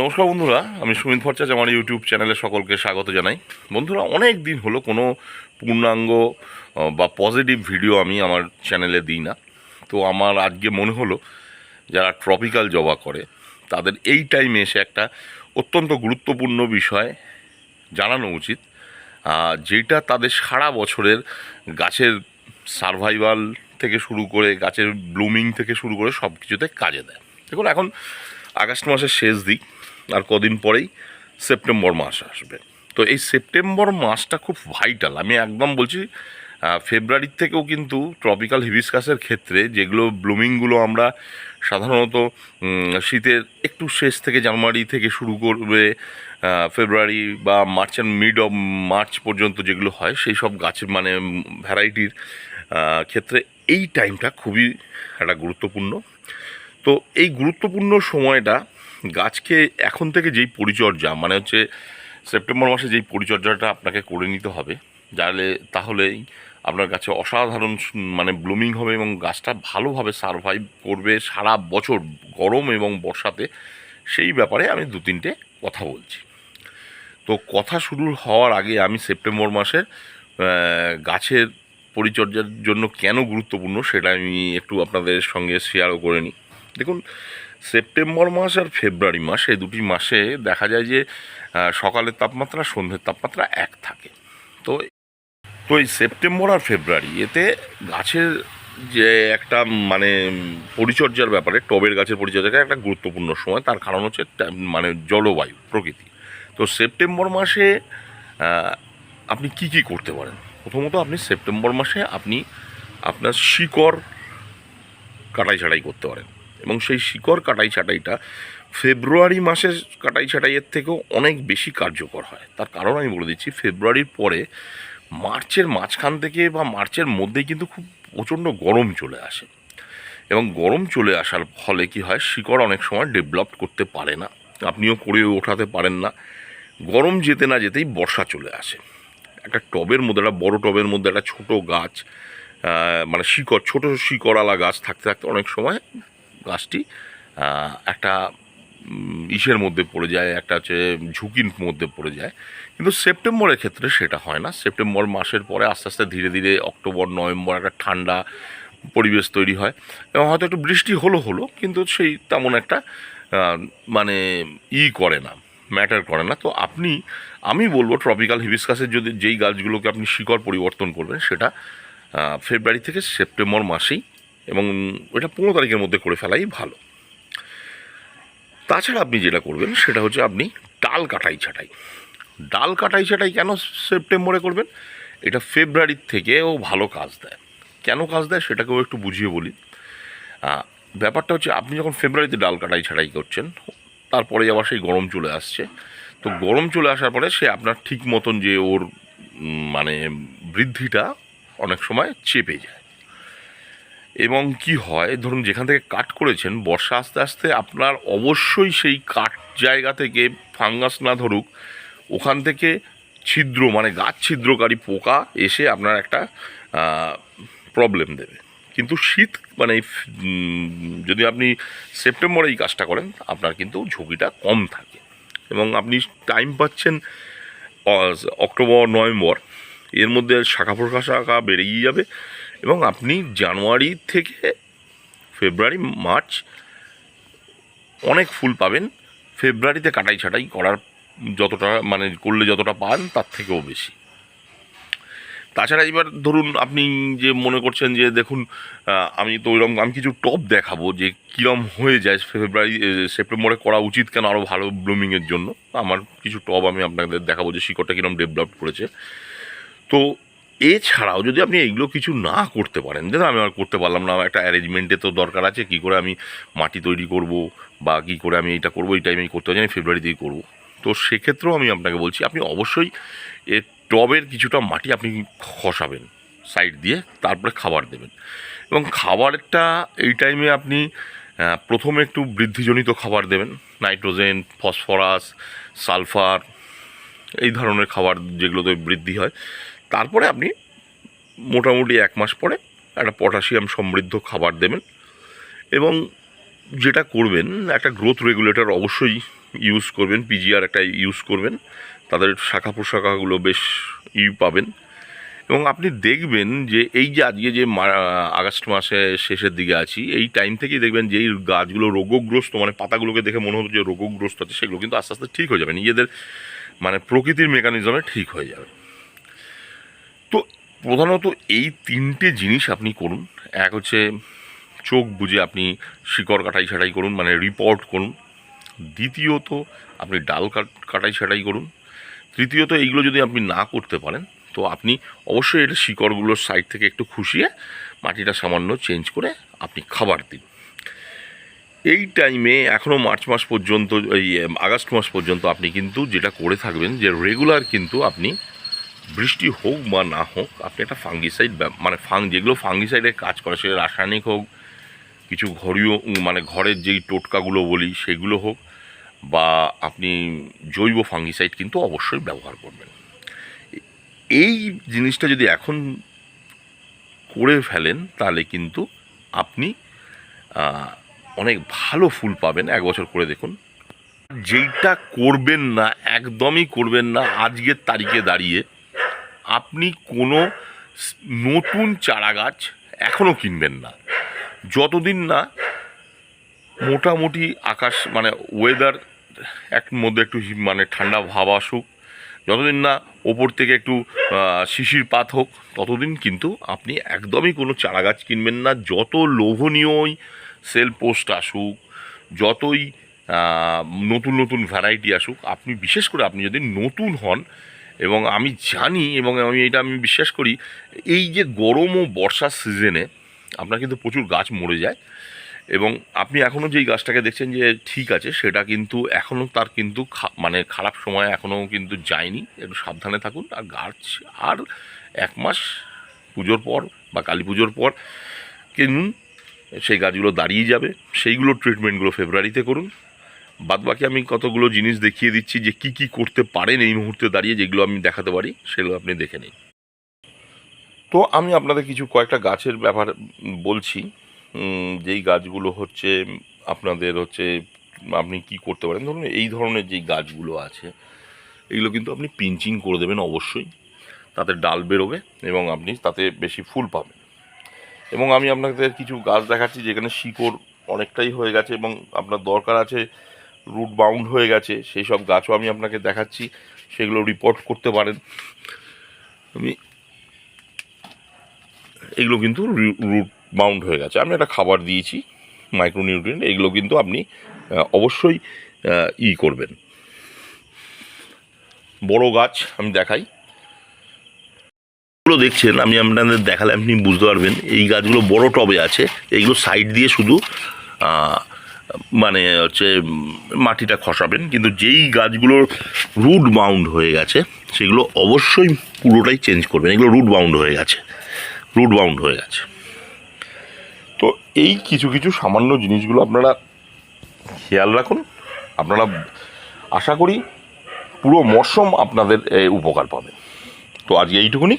নমস্কার বন্ধুরা, আমি সুমিত ভট্টাচার্য, আমার ইউটিউব চ্যানেলে সকলকে স্বাগত জানাই। বন্ধুরা, অনেক দিন হলো কোনো পূর্ণাঙ্গ বা পজিটিভ ভিডিও আমি আমার চ্যানেলে দিই না। তো আমার আজকে মনে হলো, যারা ট্রপিক্যাল জবা করে, তাদের এই টাইমে এসে একটা অত্যন্ত গুরুত্বপূর্ণ বিষয় জানানো উচিত। যেটা তাদের সারা বছরের গাছের সারভাইভাল থেকে শুরু করে, গাছের ব্লুমিং থেকে শুরু করে সব কিছুতে কাজে দেয়। দেখুন, এখন আগস্ট মাসের শেষ দিক। আর কদিন পরেই সেপ্টেম্বর মাস আসবে। তো এই সেপ্টেম্বর মাসটা খুব ভাইটাল আমি একদম বলছি ফেব্রুয়ারির থেকেও কিন্তু ট্রপিক্যাল হিবিসকাসের ক্ষেত্রে যেগুলো ব্লুমিংগুলো আমরা সাধারণত শীতের একটু শেষ থেকে জানুয়ারি থেকে শুরু করবে ফেব্রুয়ারি বা মার্চের মিড অফ মার্চ পর্যন্ত যেগুলো হয়, সেই সব গাছের মানে ভ্যারাইটির ক্ষেত্রে এই টাইমটা খুবই একটা গুরুত্বপূর্ণ। তো এই গুরুত্বপূর্ণ সময়টা গাছকে এখন থেকে যেই পরিচর্যা মানে হচ্ছে সেপ্টেম্বর মাসে যেই পরিচর্যাটা আপনাকে করে নিতে হবে, যাহলে, তাহলেই আপনার গাছে অসাধারণ মানে ব্লুমিং হবে এবং গাছটা ভালোভাবে সারভাইভ করবে সারা বছর গরম এবং বর্ষাতে। সেই ব্যাপারে আমি দু তিনটে কথা বলছি। তো কথা শুরু হওয়ার আগে আমি সেপ্টেম্বর মাসের গাছের পরিচর্যার জন্য কেন গুরুত্বপূর্ণ সেটা আমি একটু আপনাদের সঙ্গে শেয়ারও করে নিই। দেখুন সেপ্টেম্বর মাস আর ফেব্রুয়ারি মাস, এই দুটি মাসে দেখা যায় যে সকালের তাপমাত্রা, সন্ধ্যের তাপমাত্রা এক থাকে। তো তো এই সেপ্টেম্বর আর ফেব্রুয়ারি, এতে গাছের যে একটা মানে পরিচর্যার ব্যাপারে, টবের গাছের পরিচর্যাটা একটা গুরুত্বপূর্ণ সময়। তার কারণ হচ্ছে মানে জলবায়ু, প্রকৃতি। তো সেপ্টেম্বর মাসে আপনি কি কি করতে পারেন? প্রথমত আপনি সেপ্টেম্বর মাসে আপনি আপনার শিকড় কাটাই ছাটাই করতে পারেন। এবং সেই শিকড় কাটাই ছাটাইটা ফেব্রুয়ারি মাসের কাটাই ছাটাইয়ের থেকেও অনেক বেশি কার্যকর হয়। তার কারণ আমি বলে দিচ্ছি, ফেব্রুয়ারির পরে মার্চের মাঝখান থেকে বা মার্চের মধ্যে কিন্তু খুব প্রচণ্ড গরম চলে আসে। এবং গরম চলে আসার ফলে কি হয়, শিকড় অনেক সময় ডেভেলপ করতে পারে না। আপনিও করে ওঠাতে পারেন না। গরম যেতে না যেতেই বর্ষা চলে আসে। একটা টবের মধ্যে, একটা বড় টবের মধ্যে একটা ছোট গাছ মানে শিকড়, ছোট শিকড়ওয়ালা গাছ থাকতে থাকতে অনেক সময় গাছটি একটা ইসের মধ্যে পড়ে যায়, একটা হচ্ছে ঝুঁকির মধ্যে পড়ে যায়। কিন্তু সেপ্টেম্বরের ক্ষেত্রে সেটা হয় না। সেপ্টেম্বর মাসের পরে আস্তে আস্তে ধীরে ধীরে অক্টোবর, নভেম্বর একটা ঠান্ডা পরিবেশ তৈরি হয় এবং হয়তো একটু বৃষ্টি হলো হলো, কিন্তু সেই তেমন একটা মানে ই করে না ম্যাটার করে না। তো আপনি, আমি বলব ট্রপিক্যাল হিবিসকাসের যদি যেই গাছগুলোকে আপনি শিকড় পরিবর্তন করবেন, সেটা ফেব্রুয়ারি থেকে সেপ্টেম্বর মাসেই এবং ওটা পনেরো তারিখের মধ্যে করে ফেলাই ভালো। তাছাড়া আপনি যেটা করবেন সেটা হচ্ছে আপনি ডাল কাটাই ছাটাই। ডাল কাটাই ছাটাই কেন সেপ্টেম্বরে করবেন? এটা ফেব্রুয়ারির থেকেও ভালো কাজ দেয়। কেন কাজ দেয় সেটাকেও একটু বুঝিয়ে বলি। ব্যাপারটা হচ্ছে আপনি যখন ফেব্রুয়ারিতে ডাল কাটাই ছাটাই করছেন, তারপরে আবার সেই গরম চলে আসছে। তো গরম চলে আসার পরে সে আপনার ঠিক মতন যে ওর মানে বৃদ্ধিটা অনেক সময় চেপে যায়। এবং কি হয়, ধরুন যেখান থেকে কাট করেছেন, বর্ষা আস্তে আস্তে আপনার অবশ্যই সেই কাট জায়গা থেকে ফাঙ্গাস না ধরুক, ওখান থেকে ছিদ্র মানে গাছ ছিদ্রকারী পোকা এসে আপনার একটা প্রবলেম দেবে। কিন্তু শীত মানে যদি আপনি সেপ্টেম্বরে এই কাজটা করেন, আপনার কিন্তু ঝুঁকিটা কম থাকে। এবং আপনি টাইম পাচ্ছেন অক্টোবর, নভেম্বর, এর মধ্যে শাখা প্রশাখা বেরিয়ে যাবে। এবং আপনি জানুয়ারি থেকে ফেব্রুয়ারি, মার্চ অনেক ফুল পাবেন। ফেব্রুয়ারিতে কাটাই ছাটাই করার যতটা মানে করলে যতটা পান, তার থেকেও বেশি। তাছাড়া এবার ধরুন আপনি যে মনে করছেন যে, দেখুন আমি তো ওইরকম, আমি কিছু টপ দেখাবো যে কীরম হয়ে যায় ফেব্রুয়ারি সেপ্টেম্বরে করা উচিত কেন আরও ভালো ব্লুমিংয়ের জন্য। আমার কিছু টপ আমি আপনাদের দেখাবো যে শিকড়টা কীরকম ডেভেলপ করেছে। তো এছাড়াও যদি আপনি এইগুলো কিছু না করতে পারেন যেন আমি আর করতে পারলাম না, একটা অ্যারেঞ্জমেন্টে তো দরকার আছে, কী করে আমি মাটি তৈরি করব বা কী করে আমি এটা করব, এই টাইমে করতে পারি আমি ফেব্রুয়ারিতেই করব। তো সেক্ষেত্রেও আমি আপনাকে বলছি, আপনি অবশ্যই এ টবের কিছুটা মাটি আপনি খসাবেন সাইড দিয়ে তারপরে খাবার দেবেন। এবং খাবারটা এই টাইমে আপনি প্রথমে একটু বৃদ্ধিজনিত খাবার দেবেন, নাইট্রোজেন, ফসফরাস, সালফার, এই ধরনের খাবার যেগুলোতে বৃদ্ধি হয়। তারপরে আপনি মোটামুটি এক মাস পরে একটা পটাশিয়াম সমৃদ্ধ খাবার দেবেন এবং যেটা করবেন, একটা গ্রোথ রেগুলেটর অবশ্যই ইউজ করবেন পিজিআর একটা ইউজ করবেন, তাদের শাখা প্রশাখাগুলো বেশ ই পাবেন। এবং আপনি দেখবেন যে এই যে আজকে যে আগস্ট মাসে শেষের দিকে আছি, এই টাইম থেকেই দেখবেন যে এই গাছগুলো রোগগ্রস্ত মানে পাতাগুলোকে দেখে মনে হচ্ছে যে রোগগ্রস্ত আছে, সেগুলো কিন্তু আস্তে আস্তে ঠিক হয়ে যাবে, নিজেদের মানে প্রকৃতির মেকানিজমে ঠিক হয়ে যাবে। তো প্রধানত এই তিনটে জিনিস আপনি করুন। এক হচ্ছে চোখ বুঝে আপনি শিকড় কাটাই ছাটাই করুন মানে রিপোর্ট করুন। দ্বিতীয়ত আপনি ডাল কাট কাটাই ছাটাই করুন। তৃতীয়ত এইগুলো যদি আপনি না করতে পারেন, তো আপনি অবশ্যই এটা শিকড়গুলোর সাইড থেকে একটু খুশিয়ে মাটিটা সামান্য চেঞ্জ করে আপনি খাবার দিন। এই টাইমে এখনও মার্চ মাস পর্যন্ত, এই আগস্ট মাস পর্যন্ত আপনি কিন্তু যেটা করে থাকবেন, যে রেগুলার কিন্তু আপনি বৃষ্টি হোক বা না হোক, আপনি একটা ফাঙ্গিসাইড মানে ফাং যেগুলো ফাঙ্গিসাইডে কাজ করে সে রাসায়নিক হোক, কিছু ঘরীয় মানে ঘরের যেই টোটকাগুলো বলি, সেগুলো হোক, বা আপনি জৈব ফাঙ্গিসাইড কিন্তু অবশ্যই ব্যবহার করবেন। এই জিনিসটা যদি এখন করে ফেলেন, তাহলে কিন্তু আপনি অনেক ভালো ফুল পাবেন। এক বছর করে দেখুন। যেইটা করবেন না, একদমই করবেন না, আজকের তারিখে দাঁড়িয়ে আপনি কোনো নতুন চারা গাছ এখনও কিনবেন না। যতদিন না মোটামুটি আকাশ মানে ওয়েদার এক মধ্যে একটু মানে ঠান্ডা ভাব আসুক, যতদিন না ওপর থেকে একটু শিশির পাত হোক, ততদিন কিন্তু আপনি একদমই কোনো চারা গাছ কিনবেন না। যত লোভনীয়ই সেল পোস্ট আসুক, যতই নতুন নতুন ভ্যারাইটি আসুক, আপনি বিশেষ করে আপনি যদি নতুন হন এবং আমি জানি এবং আমি এটা আমি বিশ্বাস করি, এই যে গরম ও বর্ষার সিজনে আপনার কিন্তু প্রচুর গাছ মরে যায় এবং আপনি এখনও যেই গাছটাকে দেখছেন যে ঠিক আছে, সেটা কিন্তু এখনও তার কিন্তু মানে খারাপ সময় এখনও কিন্তু যায়নি। একটু সাবধানে থাকুন। আর গাছ আর এক মাস পুজোর পর বা কালী পুজোর পর কিনুন সেই গাছগুলো দাঁড়িয়ে যাবে। সেইগুলো ট্রিটমেন্টগুলো ফেব্রুয়ারিতে করুন। বাদবাকি আমি কতগুলো জিনিস দেখিয়ে দিচ্ছি যে কি কি করতে পারেন এই মুহূর্তে দাঁড়িয়ে যেগুলো আমি দেখাতে পারি, সেগুলো আপনি দেখে নিন। তো আমি আপনাদের কিছু কয়েকটা গাছের ব্যাপার বলছি। যেই গাছগুলো হচ্ছে, আপনাদের হচ্ছে আপনি কি করতে পারেন, ধরুন এই ধরনের যেই গাছগুলো আছে, এগুলো কিন্তু আপনি পিঞ্চিং করে দেবেন অবশ্যই। তাতে ডাল বেরোবে এবং আপনি তাতে বেশি ফুল পাবেন। এবং আমি আপনাদের কিছু গাছ দেখাচ্ছি যেখানে শিকড় অনেকটাই হয়ে গেছে এবং আপনার দরকার আছে রুট বাউন্ড হয়ে গেছে, সেই সব গাছও আমি আপনাকে দেখাচ্ছি, সেগুলো রিপোর্ট করতে পারেন। আমি এগুলো কিন্তু রুট বাউন্ড হয়ে গেছে। আমি একটা খাবার দিয়েছি মাইক্রোনিউট্রিয়েন্ট এগুলো কিন্তু আপনি অবশ্যই ই করবেন। বড় গাছ আমি দেখাই। এগুলো দেখছেন, আমি আপনাদের দেখালে আপনি বুঝতে পারবেন, এই গাছগুলো বড় টবে আছে এইগুলো সাইড দিয়ে শুধু মানে হচ্ছে মাটিটা খসাবেন, কিন্তু যেই গাছগুলোর রুট বাউন্ড হয়ে গেছে, সেগুলো অবশ্যই পুরোটাই চেঞ্জ করবেন। এগুলো রুট বাউন্ড হয়ে গেছে রুট বাউন্ড হয়ে গেছে। তো এই কিছু কিছু সামান্য জিনিসগুলো আপনারা খেয়াল রাখুন। আপনারা আশা করি পুরো মরশুম আপনাদের উপকার পাবে তো আজকে এইটুকুনি।